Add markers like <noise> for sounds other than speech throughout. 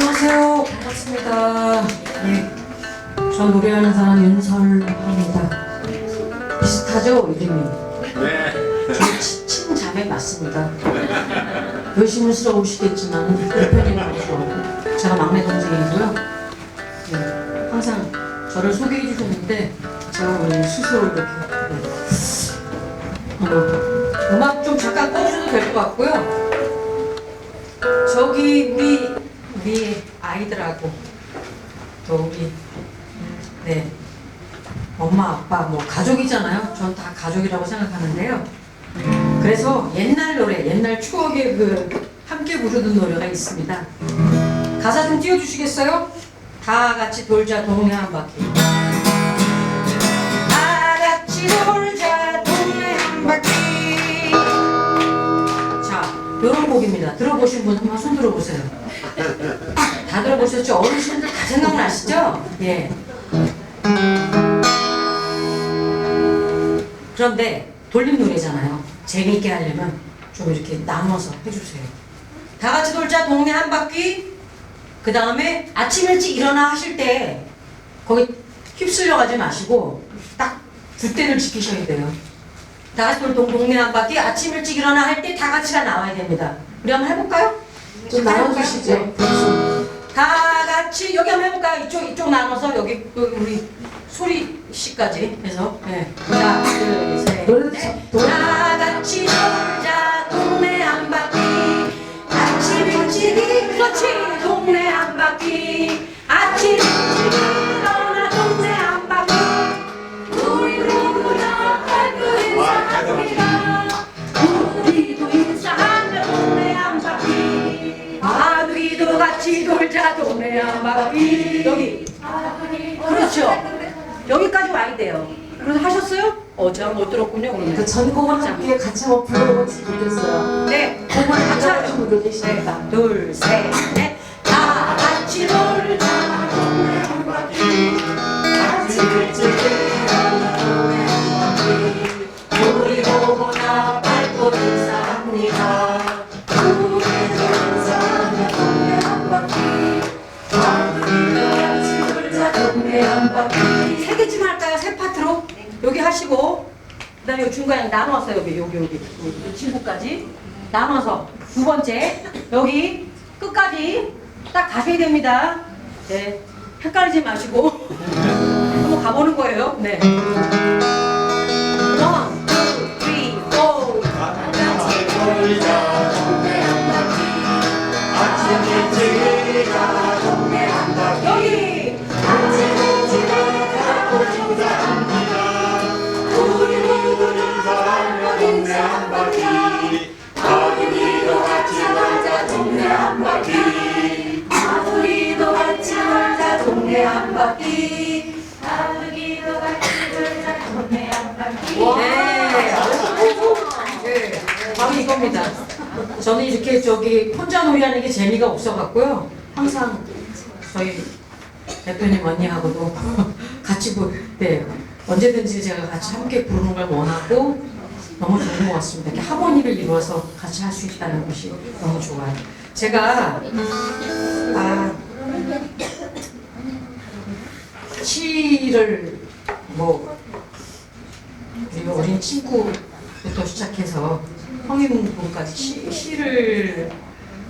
안녕하세요. 반갑습니다. 예. 저 노래하는 사람 윤설입니다. 비슷하죠, 이름이? 네. 저 친- 친자매 맞습니다. 의심스러우시겠지만 대표님 아니죠. 제가 막내 동생이고요. 예. 항상 저를 소개해 주셨는데 제가 오늘 스스로 이렇게 네. 어, 음악 좀 잠깐 꺼주셔도 될 것 같고요. 저기 우리 아이들하고 또 우리 네 엄마 아빠 뭐 가족이잖아요. 전 다 가족이라고 생각하는데요. 그래서 옛날 노래, 옛날 추억의 그 함께 부르던 노래가 있습니다. 가사 좀 띄워주시겠어요? 다 같이 돌자 동네 한 바퀴. 다 같이 돌 자, 요런 곡입니다. 들어보신 분 한번 손 들어보세요. 다 들어보셨죠? 어르신들 다 생각나시죠? 예. 그런데 돌림 노래잖아요. 재미있게 하려면 좀 이렇게 나눠서 해주세요. 다 같이 돌자 동네 한 바퀴. 그 다음에 아침 일찍 일어나 하실 때 거기 휩쓸려 가지 마시고 딱 주대를 지키셔야 돼요. 다 같이 돌 동- 동네 한 바퀴 아침 일찍 일어나 할 때 다 같이가 나와야 됩니다. 우리 한번 해볼까요? 좀 나눠주시죠. 다 같이 여기 한번 해볼까요? 이쪽 이쪽 나눠서 여기 여기 우리 소리 씨까지 해서 네. 하나 둘셋 노래 넷. 노래 다 같이 놀자 동네 한 바퀴 아침 일찍이 그렇지 동네 한 바퀴 아침 일찍 같이 돌자 동네 한 바퀴 여기 그렇죠 여기까지 와야 돼요 그래서 하셨어요? 어 제가 못 들었군요 그러면 그 전곡을 함께 같이 한번 불러보면 좋겠어요. 네 곡을 같이 하죠 계시니까. 네, 둘, 셋, 넷. 다 같이 놀자. 동네 한 바퀴. 같이 우리 동네 한 바퀴. 세 개쯤 할까요? 세 파트로? 여기 하시고 그 다음에 여기 중간에 나눠서 여기 여기 여기 이 친구까지 나눠서 두 번째 여기 끝까지 딱 가셔야 됩니다. 네 헷갈리지 마시고 <laughs> 한번 가보는 거예요. 네. 겁니다. 저는 이렇게 저기 혼자 놀이하는 게 재미가 없어갖고요. 항상 저희 대표님 언니하고도 <laughs> 같이 볼 때 언제든지 제가 같이 함께 부르는 걸 원하고 너무 좋은 것 같습니다. 이렇게 하모니를 이루어서 같이 할 수 있다는 것이 너무 좋아요. 제가 아 시를 뭐 우리 어린 친구부터 시작해서 시, 시를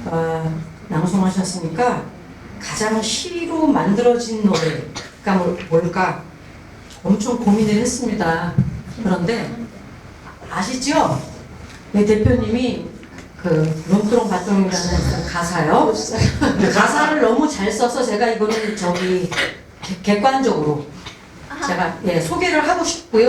어, 낭송하셨으니까 가장 시로 만들어진 노래가 뭘- 뭘까 엄청 고민을 했습니다. 그런데 아시죠? 내 대표님이 그 롱뚜렁 바똥이라는 그 가사요. 그 가사를 너무 잘 써서 제가 이거는 저기 객- 객관적으로 제가 예, 소개를 하고 싶고요.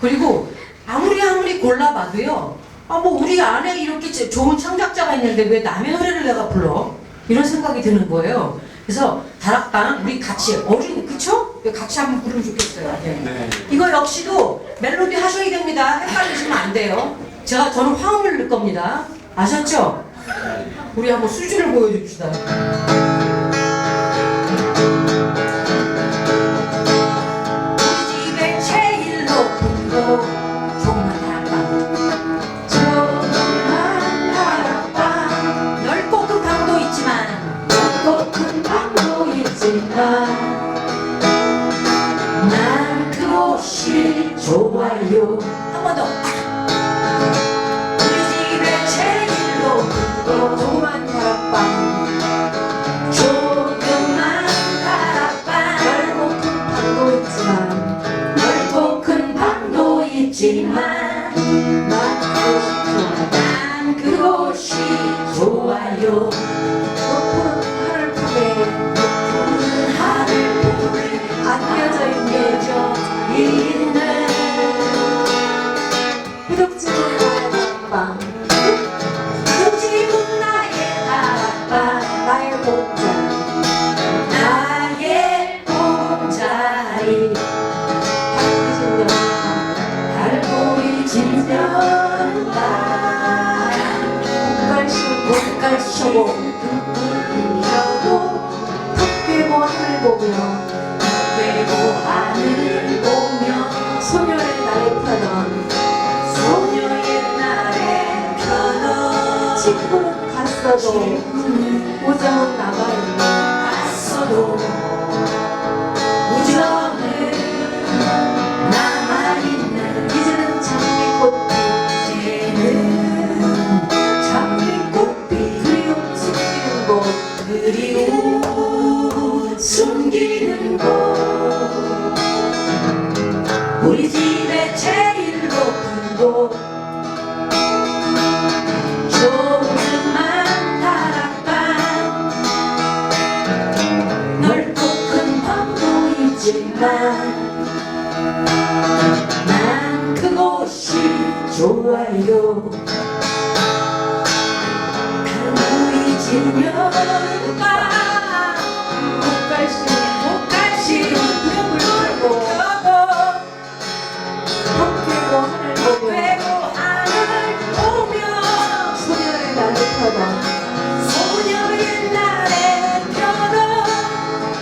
그리고 아무리 아무리 골라봐도요. 아 뭐 우리 안에 이렇게 제- 좋은 창작자가 있는데 왜 남의 노래를 내가 불러? 이런 생각이 드는 거예요. 그래서 다락방 우리 같이 어린 그쵸? 같이 한번 부르면 좋겠어요. 예. 네. 이거 역시도 멜로디 하셔야 됩니다. 헷갈리시면 안 돼요. 제가 저는 화음을 넣을 겁니다. 아셨죠? 우리 한번 수준을 보여줍시다. 한 꽃갈시고 펴고 턱 빼고 하늘 보며 되고 하늘 보며 소녀의 나를 펴던 소녀 옛날에 펴던 친구는 갔어도 오정은 남아있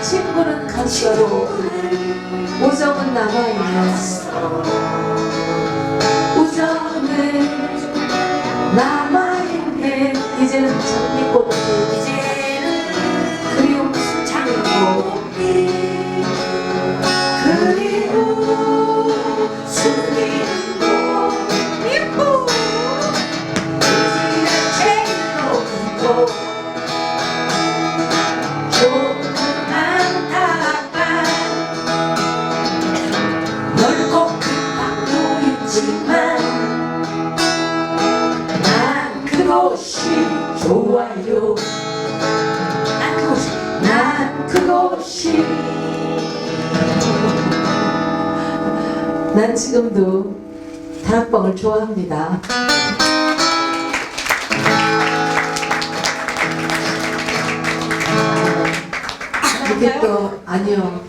친구는 갔어도 오정은 남아있네 그곳이 좋아요. 난 그곳이. 난 그곳이. 난 지금도 다락방을 좋아합니다. 이렇게 또 아니요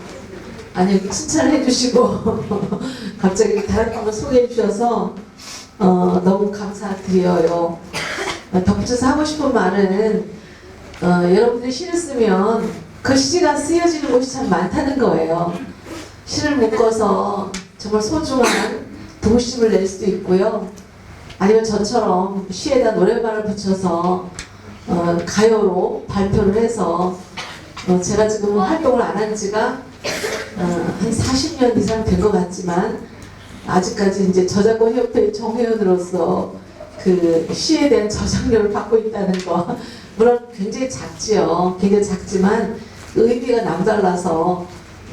아니요 칭찬을 해주시고 <laughs> 갑자기 다락방을 소개해 주셔서 어, 너무 감사드려요. 어, 덧붙여서 하고 싶은 말은 어, 여러분들이 시를 쓰면 그 시가 쓰여지는 곳이 참 많다는 거예요. 시를 묶어서 정말 소중한 동심을 낼 수도 있고요. 아니면 저처럼 시에다 노래방을 붙여서 어, 가요로 발표를 해서 어, 제가 지금 활동을 안 한 지가 어, 한 40년 이상 된 것 같지만 아직까지 이제 저작권 협회 정회원으로서 그 시에 대한 저작료를 받고 있다는 거 물론 굉장히 작지요. 굉장히 작지만 의미가 남달라서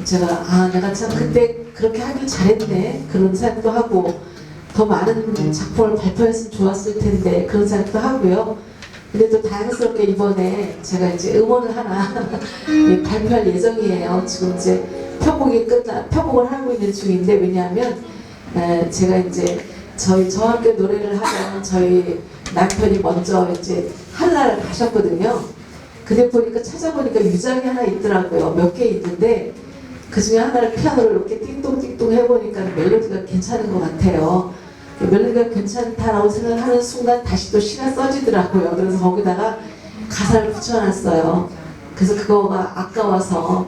제가 아 내가 참 그때 그렇게 하길 잘했네 그런 생각도 하고 더 많은 작품을 발표했으면 좋았을 텐데 그런 생각도 하고요. 근데 또 다행스럽게 이번에 제가 이제 음원을 하나 <laughs> 예, 발표할 예정이에요. 지금 이제 편곡이 끝나 편곡을 하고 있는 중인데 왜냐하면 에, 제가 이제 저희 함께 노래를 하던 저희 남편이 먼저 이제 한나라를 가셨거든요. 근데 보니까 찾아보니까 유장이 하나 있더라고요. 몇 개 있는데 그 중에 하나를 피아노를 이렇게 띵동띵동 해보니까 멜로디가 괜찮은 것 같아요. 멜로디가 괜찮다라고 생각하는 순간 다시 또 시가 써지더라고요. 그래서 거기다가 가사를 붙여놨어요. 그래서 그거가 아까워서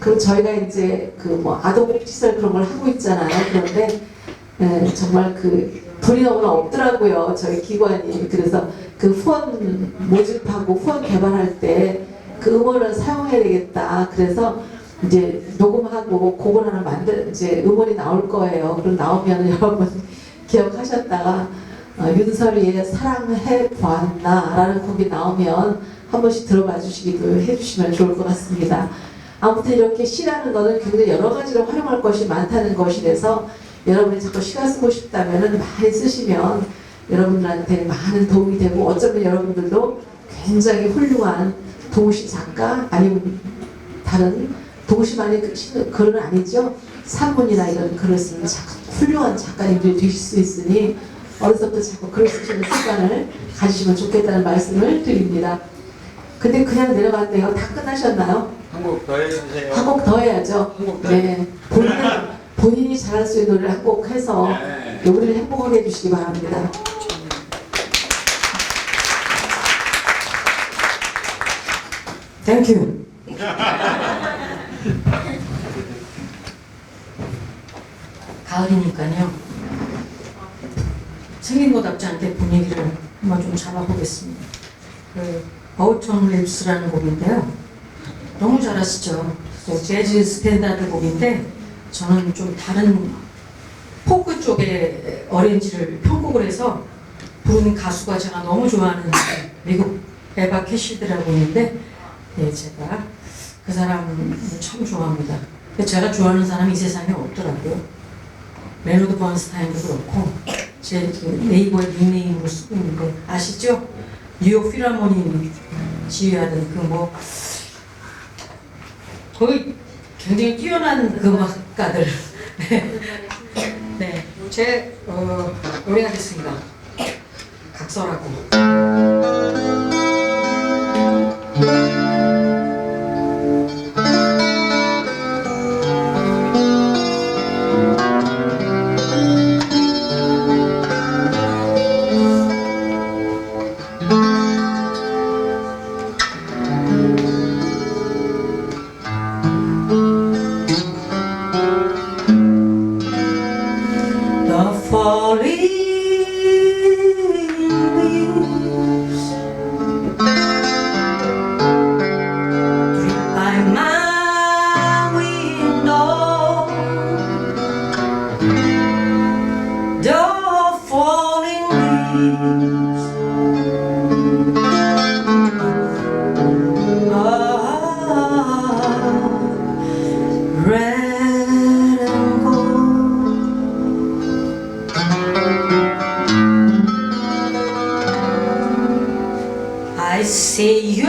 그럼 저희가 이제 그 뭐 아동복지시설 그런 걸 하고 있잖아요. 그런데 에, 정말 그 돈이 너무나 없더라고요. 저희 기관이. 그래서 그 후원 모집하고 후원 개발할 때 그 음원을 사용해야 되겠다. 그래서 이제 녹음하고 곡을 하나 만들 이제 음원이 나올 거예요. 그럼 나오면 <laughs> 여러분 기억하셨다가 어, 윤설이의 사랑해 보았나 라는 곡이 나오면 한 번씩 들어봐 주시기도 해주시면 좋을 것 같습니다. 아무튼 이렇게 시라는 거는 굉장히 여러 가지로 활용할 것이 많다는 것이라서 여러분이 자꾸 시가 쓰고 싶다면 많이 쓰시면 여러분들한테 많은 도움이 되고 어쩌면 여러분들도 굉장히 훌륭한 동시 작가 아니면 다른 동시만의 그 시- 글은 아니죠. 산문이나 이런 글을 쓰는 작, 훌륭한 작가님들이 되실 수 있으니 어려서부터 자꾸 글을 쓰시는 습관을 가지시면 좋겠다는 말씀을 드립니다. 근데 그냥 내려갔대요. 다 끝나셨나요? 한곡 더 해주세요. 한 곡 더 해야죠. 한곡 더. 네. 본인, 본인이 잘할 수 있는 노래를 한곡 해서 네. 우리를 행복하게 해주시기 바랍니다. 땡큐. <laughs> 가을이니까요. 생긴 것답지 않게 분위기를 한번 좀 잡아보겠습니다. 그 어우턴 립스라는 곡인데요. 너무 잘하시죠. 그래서 재즈 스탠다드 곡인데 저는 좀 다른 포크 쪽의 어렌지를 편곡을 해서 부르는 가수가 제가 너무 좋아하는 미국 에바 캐시드라고 있는데 네, 제가 그 사람을 참 좋아합니다. 제가 좋아하는 사람이 이 세상에 없더라고요. 레노드 번스타인도 그렇고 제그 네이버에 닉네임으로 쓰고 있는데 아시죠? 뉴욕 필하모니 지휘하던 그뭐 거의 굉장히 뛰어난 그 음악가들. 네, 제 어, 노래하겠습니다. 각설하고 glory. I see your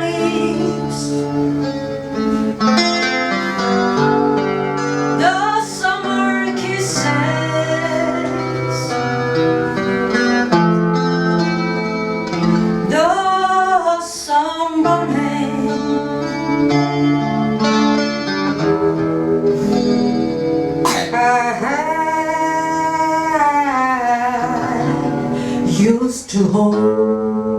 lips, the summer kisses, the I used to hold.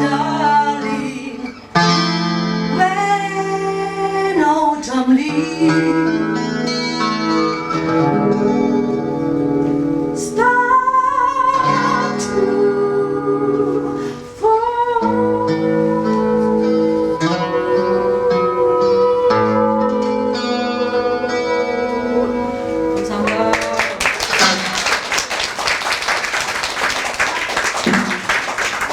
darling, when autumn leaves.